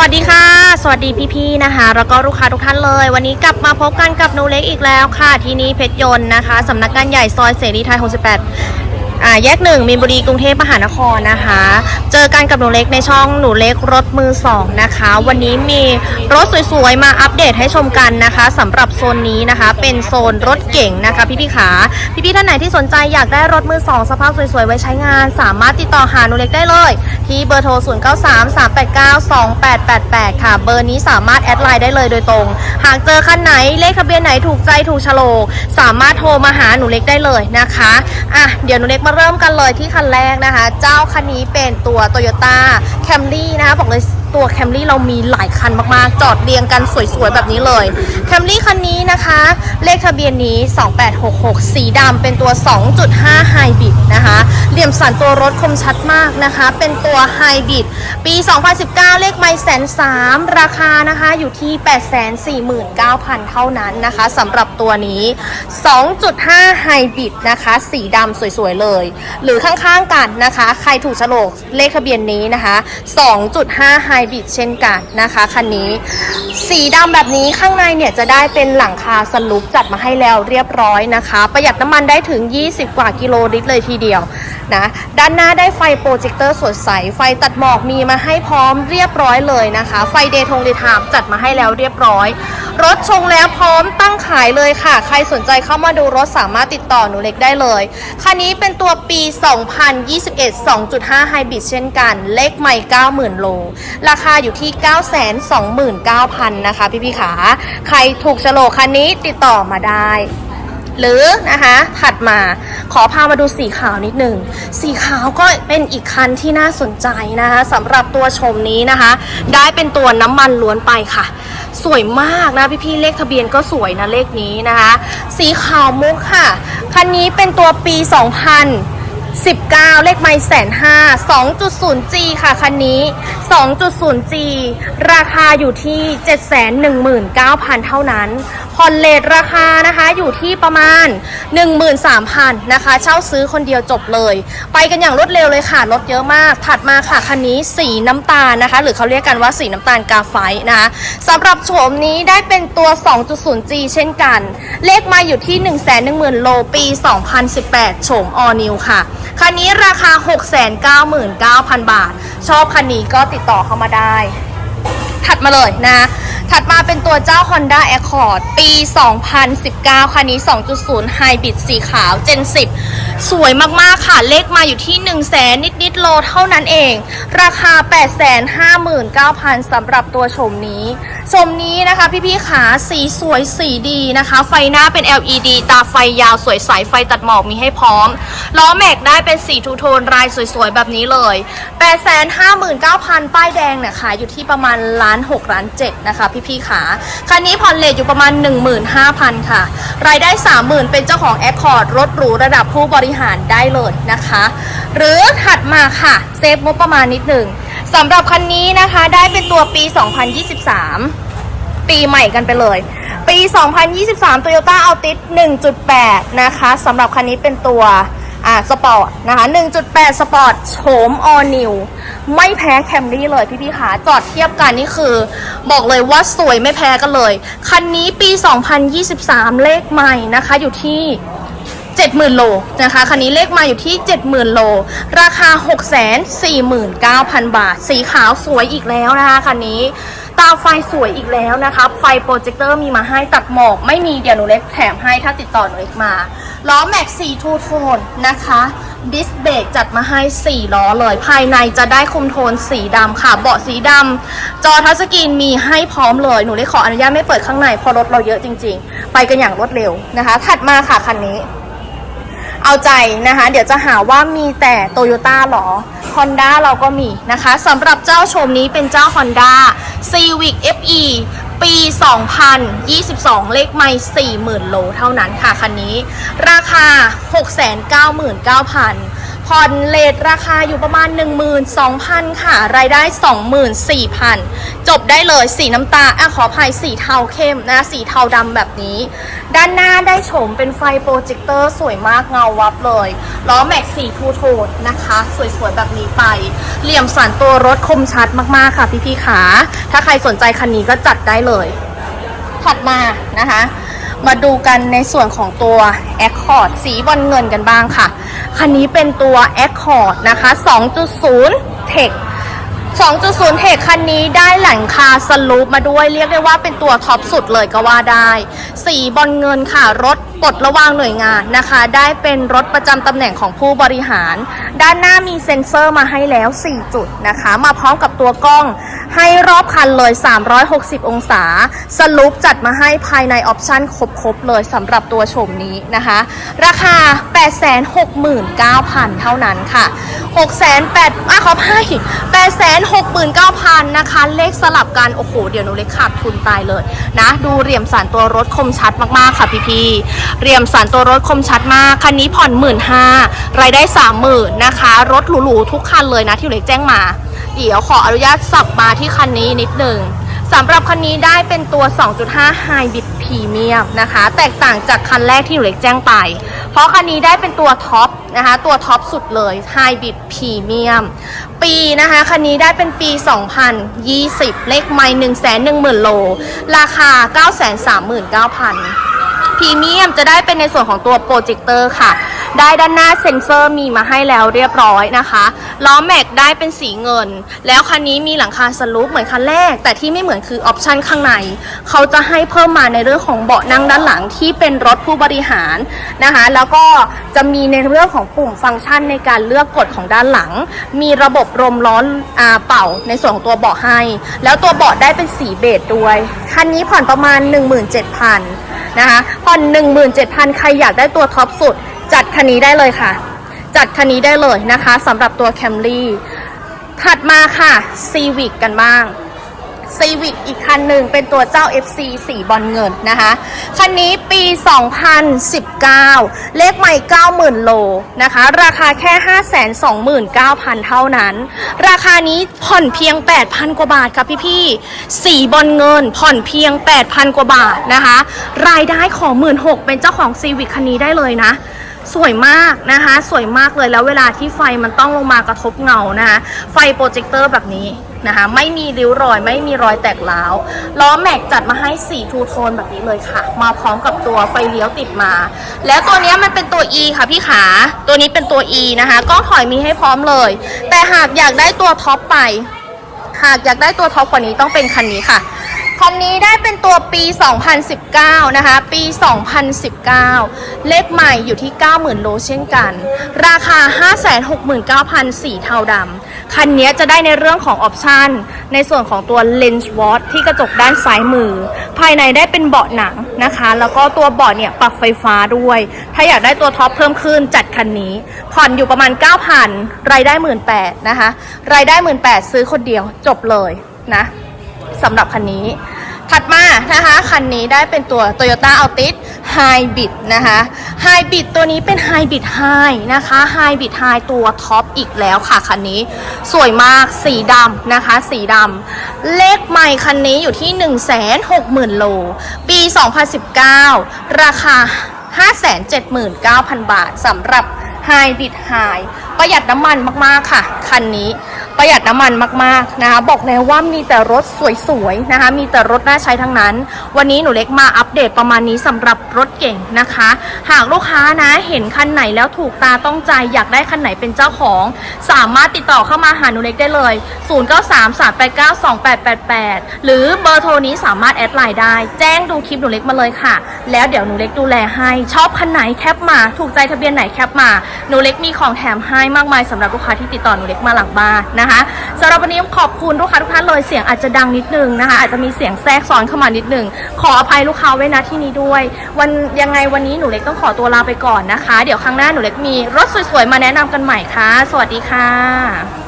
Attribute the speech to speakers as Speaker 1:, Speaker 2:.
Speaker 1: วัสดีค่ะ สวัสดีพี่ๆนะคะ แล้วก็ลูกค้าทุกท่านเลย วันนี้กลับมาพบกันกับนูเล็กอีกแล้วค่ะ ที่นี่เพชรยนต์นะคะสำนักงานใหญ่ซอยเสรีไทย 68 อ่าแยกหนึ่งมีนบุรีกรุงเทพมหานครนะคะ เจอกันกับหนูเล็กในช่องหนูเล็กรถมือสองนะคะ วันนี้มีรถสวยๆมาอัปเดตให้ชมกันนะคะสำหรับโซนนี้นะคะ เป็นโซนรถเก่งนะคะพี่ๆขาพี่ๆท่านไหนที่สนใจอยากได้รถมือสองสภาพสวยๆไว้ใช้งาน สามารถติดต่อหาหนูเล็กได้เลย ที่เบอร์โทร 0 9 3 3 8 9 2 8 8 8 ค่ะ เบอร์นี้สามารถแอดไลน์ได้เลยโดยตรง หากเจอคันไหนเลขทะเบียนไหนถูกใจถูกโฉลกสามารถโทรมาหาหนูเล็กได้เลยนะคะอะเดี๋ยวหนูเล็กมาเริ่มกันเลยที่คันแรกนะคะ เจ้าคันนี้เป็นตัว Toyota Camry นะคะ บอกเลย ตัว Camry เรามีหลายคันมากๆ จอดเรียงกันสวยๆ แบบนี้เลย Camry คันนี้นะคะ เลขทะเบียนนี้ 2866 สีดำเป็นตัว 2.5 Hybrid นะคะเหลี่ยมสันตัวรถคมชัดมากนะคะ เป็นตัว Hybrid ปี 2019 เลขไม่แสนสามราคานะคะอยู่ที่ 849,000 เท่านั้นนะคะสำหรับตัวนี้ 2.5 Hybrid นะคะ สีดำสวยๆ เลย หรือข้างๆกันนะคะ ใครถูกโฉลกเลขทะเบียนนี้นะคะ 2.5 Hybrid เช่นกันนะคะคันนี้ สีดำแบบนี้ข้างในเนี่ยจะได้เป็นหลังคาสลุปจัดมาให้แล้วเรียบร้อยนะคะ ประหยัดน้ำมันได้ถึง 20 กว่ากิโลลิตรเลยทีเดียวนะด้านหน้าได้ไฟโปรเจคเตอร์สดใส ไฟตัดหมอกมีมาให้พร้อมเรียบร้อยเลยนะคะ ไฟเดย์ทงเดย์ไทม์จัดมาให้แล้วเรียบร้อย รถชงแล้วพร้อมตั้งขายเลยค่ะ ใครสนใจเข้ามาดูรถสามารถติดต่อหนูเล็กได้เลย คันนี้เป็นตัวปี 2021 2.5ไฮบริดเช่นกัน เลขใหม่ 90,000 โล ราคาอยู่ที่ 929,000 นะคะพี่พี่ๆขา ใครถูกโฉลกคันนี้ติดต่อมาได้ หรือนะคะถัดมาขอพามาดูสีขาวนิดหนึ่งสีขาวก็เป็นอีกคันที่น่าสนใจนะคะสำหรับตัวชมนี้นะคะ ได้เป็นตัวน้ำมันล้วนไปค่ะ สวยมากนะพี่ๆเลขทะเบียนก็สวยนะเลขนี้นะคะ สีขาวมุกค่ะ คันนี้เป็นตัวปี 2000 19 เลขไม่แสนห้า 2.0G ค่ะคันนี้ 2.0G ราคาอยู่ที่ 719,000 เท่านั้นผ่อนเลทราคานะคะอยู่ที่ประมาณ 13,000นะคะเช่าซื้อคนเดียวจบเลย ไปกันอย่างรวดเร็วเลยค่ะรถเยอะมาก ถัดมาค่ะคันนี้สีน้ำตาลนะคะ หรือเขาเรียกกันว่าสีน้ำตาลกาไฟนะคะสำหรับโฉมนี้ได้เป็นตัว 2.0G เช่นกัน เลขมาอยู่ที่ 110,000 โลปี 2018 โฉม All New ค่ะ คันนี้ราคา 699,000 บาท ชอบคันนี้ก็ติดต่อเข้ามาได้ ถัดมาเลยนะ ถัดมาเป็นตัวเจ้า Honda Accord ปี 2019 คันนี้ 2.0 Hybrid สีขาว Gen 10 สวยมาก ๆ ค่ะ เลขมาอยู่ที่ 1 0 0 0 0แสนนิด ๆ โลเท่านั้นเอง ราคา 859,000สำหรับตัวชมนี้ ชมนี้นะคะ พี่ ๆ ขา สีสวยสีดีนะคะ ไฟหน้าเป็น LED ตาไฟยาวสวยใส ไฟตัดหมอกมีให้พร้อม ล้อแม็กได้เป็นสีทูโทนลายสวย ๆ แบบนี้เลย 859,000 ป้ายแดงเนี่ยขายอยู่ที่ประมาณล้าน6ล้าน7นะคะพี่พี่ขาคันนี้ผ่อนเลทอยู่ประมาณ 15,000 ค่ะ รายได้ 30,000 เป็นเจ้าของแอคคอร์ดรถหรูระดับผู้บริหารได้เลยนะคะ หรือถัดมาค่ะ เซฟงบประมาณนิดหนึ่งสำหรับคันนี้นะคะได้เป็นตัวปี 2023 ปีใหม่กันไปเลย ปี 2023 Toyota Altis 1.8 นะคะสำหรับคันนี้เป็นตัว อ่าสปอร์ตนะคะ 1.8 สปอร์ตโฉม All New ไม่แพ้แคมรี่เลยพี่ๆขาจอดเทียบกันนี่คือ บอกเลยว่าสวยไม่แพ้กันเลย คันนี้ปี 2023 เลขใหม่นะคะอยู่ที่70,000โลนะคะ คันนี้เลขมาอยู่ที่ 70,000 โล ราคา 649,000 บาท สีขาวสวยอีกแล้วนะคะ คันนี้ ตาไฟสวยอีกแล้วนะคะไฟโปรเจคเตอร์มีมาให้ตัดหมอก ไม่มีเดี๋ยวหนูเล็กแถมให้ถ้าติดต่อหนูเล็กมาล้อแม็กสีทูโทนนะคะดิสเบรกจัดมาให้ 4 ล้อเลย ภายในจะได้คุมโทนสีดำค่ะ เบาะสีดำจอทัชสกรีนมีให้พร้อมเลย หนูเล็กขออนุญาตไม่เปิดข้างในเพราะรถเราเยอะจริง ๆ ไปกันอย่างรวดเร็วนะคะ ถัดมาค่ะคันนี้ เอาใจนะคะ เดี๋ยวจะหาว่ามีแต่โตโยต้าหรอ Honda เราก็มีนะคะสำหรับเจ้าชมนี้เป็นเจ้า Honda Civic FE ปี 2022 เลขไม่40,000 โลเท่านั้นค่ะ คันนี้ ราคา 699,000 ผ่อนเลทราคาอยู่ประมาณ 12,000 ค่ะ รายได้ 24,000 จบได้เลยสีน้ำตาอะขออภัยสีเทาเข้มนะ สีเทาดำแบบนี้ ด้านหน้าได้โฉมเป็นไฟโปรเจคเตอร์สวยมากเงาวับเลยล้อแม็กสีทูโทนนะคะ สวยๆ แบบนี้ไป เหลี่ยมสันตัวรถคมชัดมากๆค่ะพี่ๆขาถ้าใครสนใจคันนี้ก็จัดได้เลย ถัดมานะคะ มาดูกันในส่วนของตัว Accord สีบอลเงินกันบ้างค่ะ คันนี้เป็นตัว Accord นะคะ 2.0 Tech 2.0 เทคคันนี้ได้หลังคาสลูปมาด้วยเรียกได้ว่าเป็นตัวท็อปสุดเลยก็ว่าได้ สีบอลเงินค่ะ รถปลดระวางหน่วยงานนะคะ ได้เป็นรถประจำตำแหน่งของผู้บริหาร ด้านหน้ามีเซ็นเซอร์มาให้แล้ว 4 จุดนะคะ มาพร้อมกับตัวกล้องให้รอบคันเลย 360 องศา สลูปจัดมาให้ภายในออปชั่นครบๆเลยสำหรับตัวชมนี้นะคะ ราคา 869,000 เท่านั้นค่ะ 6 8 0 0 0 0ขออภัย8 6 69,000นะคะ เลขสลับกัน โอ้โห เดี๋ยวหนูเลขขาดทุนตายเลยนะ ดูเหลี่ยมสานตัวรถคมชัดมากๆค่ะพี่ๆเหลี่ยมสานตัวรถคมชัดมาก คันนี้ผ่อนหมื่นห้ารายได้สามหมื่นนะคะ รถหรูๆทุกคันเลยนะที่หนูเลขแจ้งมา เดี๋ยวขออนุญาตสับมาที่คันนี้นิดหนึ่ง สำหรับคันนี้ได้เป็นตัว 2.5 Hybrid Premium นะคะ แตกต่างจากคันแรกที่หนูเล็กแจ้งไป เพราะคันนี้ได้เป็นตัวท็อปนะคะ ตัวท็อปสุดเลย Hybrid Premium ปีนะคะ คันนี้ได้เป็นปี 2020 เลขไมล์110,000 โล ราคา 939,000พรีเมียมจะได้เป็นในส่วนของตัวโปรเจคเตอร์ค่ะ ได้ด้านหน้าเซ็นเซอร์มีมาให้แล้วเรียบร้อยนะคะล้อแม็กได้เป็นสีเงิน แล้วคันนี้มีหลังคาสลูปเหมือนคันแรก แต่ที่ไม่เหมือนคือออปชันข้างใน เขาจะให้เพิ่มมาในเรื่องของเบาะนั่งด้านหลังที่เป็นรถผู้บริหารนะคะ แล้วก็จะมีในเรื่องของปุ่มฟังก์ชันในการเลือกกดของด้านหลัง มีระบบลมร้อนอ่าเป่าในส่วนของตัวเบาะให้ แล้วตัวเบาะได้เป็นสีเบจด้วย คันนี้ผ่อนประมาณ 17,000นะคะผ่อน17,000 ใครอยากได้ตัวท็อปสุด จัดคันนี้ได้เลยค่ะ จัดคันนี้ได้เลยนะคะสำหรับตัว Camry ถัดมาค่ะ Civic กันบ้าง Civic อีกคันหนึ่งเป็นตัวเจ้า FC สีบอลเงินนะคะ คันนี้ปี 2019 เลขใหม่ 90,000 โลนะคะ ราคาแค่ 529,000 เท่านั้น ราคานี้ผ่อนเพียง 8,000 กว่าบาทค่ะพี่ๆสีบอลเงินผ่อนเพียง 8,000 กว่าบาทนะคะ รายได้ของ 16,000เป็นเจ้าของ Civic คันนี้ได้เลยนะ สวยมากนะคะ สวยมากเลยแล้วเวลาที่ไฟมันต้องลงมากระทบเงานะคะ ไฟโปรเจคเตอร์แบบนี้นะคะ ไม่มีริ้วรอย ไม่มีรอยแตกร้าวล้อแม็กจัดมาให้สีทูโทนแบบนี้เลยค่ะ มาพร้อมกับตัวไฟเลี้ยวติดมา แล้วตัวนี้มันเป็นตัว E ค่ะพี่ขา ตัวนี้เป็นตัว E นะคะกล้องถอยมีให้พร้อมเลย แต่หากอยากได้ตัวท็อปไป หากอยากได้ตัวท็อปกว่านี้ต้องเป็นคันนี้ค่ะ คันนี้ได้เป็นตัวปี 2019 นะคะ ปี 2019 เลขใหม่อยู่ที่ 90,000 โลเช่นกัน ราคา 569,000สีเทาดำ คันนี้จะได้ในเรื่องของออปชันในส่วนของตัว Lens Watch ที่กระจกด้านซ้ายมือ ภายในได้เป็นเบาะหนังนะคะ แล้วก็ตัวเบาะเนี่ยปรับไฟฟ้าด้วย ถ้าอยากได้ตัวท็อปเพิ่มขึ้นจัดคันนี้ ผ่อนอยู่ประมาณ 9,000 รายได้ 18,000นะคะ รายได้ 18,000ซื้อคนเดียวจบเลยนะ สำหรับคันนี้ ถัดมานะคะ คันนี้ได้เป็นตัว Toyota Altis Hybrid นะคะ Hybrid ตัวนี้เป็น Hybrid High นะคะ Hybrid High ตัวท็อปอีกแล้วค่ะ คันนี้ สวยมากสีดำนะคะ สีดำเลขใหม่คันนี้อยู่ที่ 160,000 โล ปี 2019 ราคา 579,000 บาทสำหรับ Hybrid High ประหยัดน้ำมันมาก ๆ ค่ะ คันนี้ ประหยัดน้ำมันมากๆนะคะบอกแล้วว่ามีแต่รถสวยๆนะคะมีแต่รถน่าใช้ทั้งนั้น วันนี้หนูเล็กมาอัปเดตประมาณนี้สำหรับรถเก่งนะคะ หากลูกค้านะเห็นคันไหนแล้วถูกตาต้องใจอยากได้คันไหนเป็นเจ้าของ สามารถติดต่อเข้ามาหาหนูเล็กได้เลย 0933892888 หรือเบอร์โทรนี้สามารถแอดไลน์ได้ แจ้งดูคลิปหนูเล็กมาเลยค่ะ แล้วเดี๋ยวหนูเล็กดูแลให้ชอบคันไหนแคปมาถูกใจทะเบียนไหนแคปมาหนูเล็กมีของแถมให้มากมายสำหรับลูกค้าที่ติดต่อหนูเล็กมาหลังบ้านนะคะสำหรับวันนี้ขอบคุณลูกค้าทุกท่านเลยเสียงอาจจะดังนิดนึงนะคะ อาจจะมีเสียงแทรกซ้อนเข้ามานิดนึงขออภัยลูกค้าไว้นะที่นี้ด้วย วันยังไงวันนี้หนูเล็กต้องขอตัวลาไปก่อนนะคะ เดี๋ยวครั้งหน้าหนูเล็กมีรถสวยๆมาแนะนำกันใหม่ค่ะ สวัสดีค่ะ